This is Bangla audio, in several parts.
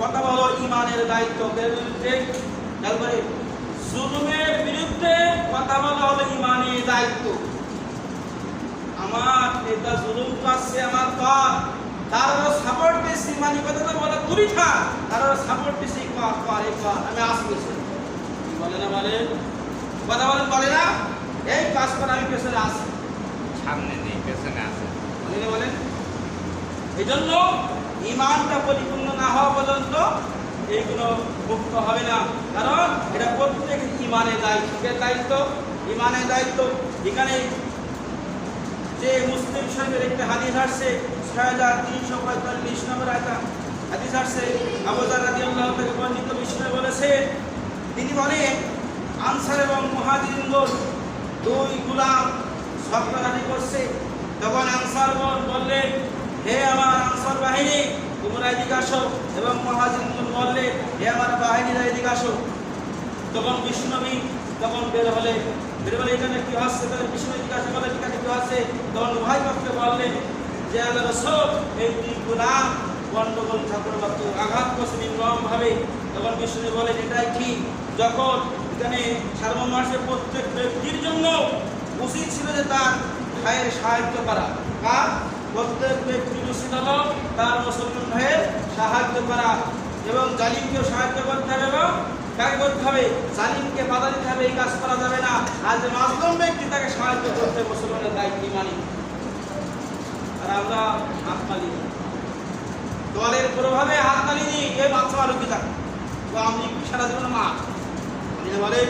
কথা বলো, ইমানের দায়িত্ব বিরুদ্ধে? তারপরে, জুলুমের বিরুদ্ধে কথা বলা হলো ইমানের দায়িত্ব। আমার নেতা জুলুম করছে, আমার পর তার সাপোর্ট দিছি মানে কথা তো বলে দূরই থাক তার সাপোর্ট দিছি কর কর কর আমি আসতেছি বলে না, বলে? কথা বলেন বলে না? এই কাজ করে আমি পেছনে আসি সামনে নেই, পেছনে আছে। বলে না বলেন এই জন্য ইমানটা পরিপূর্ণ না হওয়া পর্যন্ত এইগুলো মুক্ত হবে না। কারণ এটা প্রত্যেক ইমানের দায়িত্ব। কে দায়িত্ব? ইমানের দায়িত্ব। এখানে যে মুসলিম শরীফের একটি হাদিস আসছে, ছয় হাজার তিনশো পঁয়তাল্লিশ নম্বর একটা হাদিস আসছে আবুজার রাজি থেকে বর্ণিত বিষ্ণু বলেছে, তিনি বলেন, আনসার এবং মহাজিনগণ দুই গুলাম সপ্তাহানি করছে। তখন আনসার বললেন, হে আমার আনসার বাহিনী তোমরা এদিকে আসো এবং মহাজিনগণ বললে হে আমার বাহিনীরা এদিকে আসো তখন বিষ্ণবী তখন বের হলে বের হলে এখানে কি হচ্ছে? তাহলে বিষ্ণবী জিজ্ঞাসা করলে এখানে কি হচ্ছে? তখন ভাই পক্ষে বললেন যে আল্লাহ রসুল এই দুই গুলাম গন্ডগোল ঠাকুর ভক্ত আঘাত করছে নির্মম ভাবে তখন বিষ্ণু বলেন এটাই ঠিক। যখন এখানে সার্বম মাসে প্রত্যেক ব্যক্তির জন্য উচিত ছিল যে তার ভাইয়ের সাহায্য করা। কার? প্রত্যেক ব্যক্তির উচিত হলো তার মুসলমান ভাইয়ের সাহায্য করা এবং জালিমকেও সাহায্য করতে হবে এবং কাকে করতে হবে জালিমকে বাধা দিতে হবে, এই কাজ করা যাবে না। আর যে মাজলুম ব্যক্তি তাকে সাহায্য করতে মুসলমানের দায়িত্ব মানি আর আমরা হাত মালি দলের প্রভাবে হাত মালি নি এ বাচ্চা আরও কি থাকে আমি সারা জীবন মা? বলি না বলে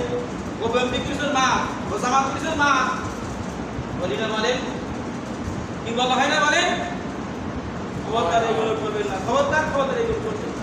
ও কৃষ্ণের মা, ও কৃষ্ণের মা। বলি না বলে কি বলা হয় না বলে খবরদার এগুলো করবেন না। খবরদার খবরদার এগুলো করবেন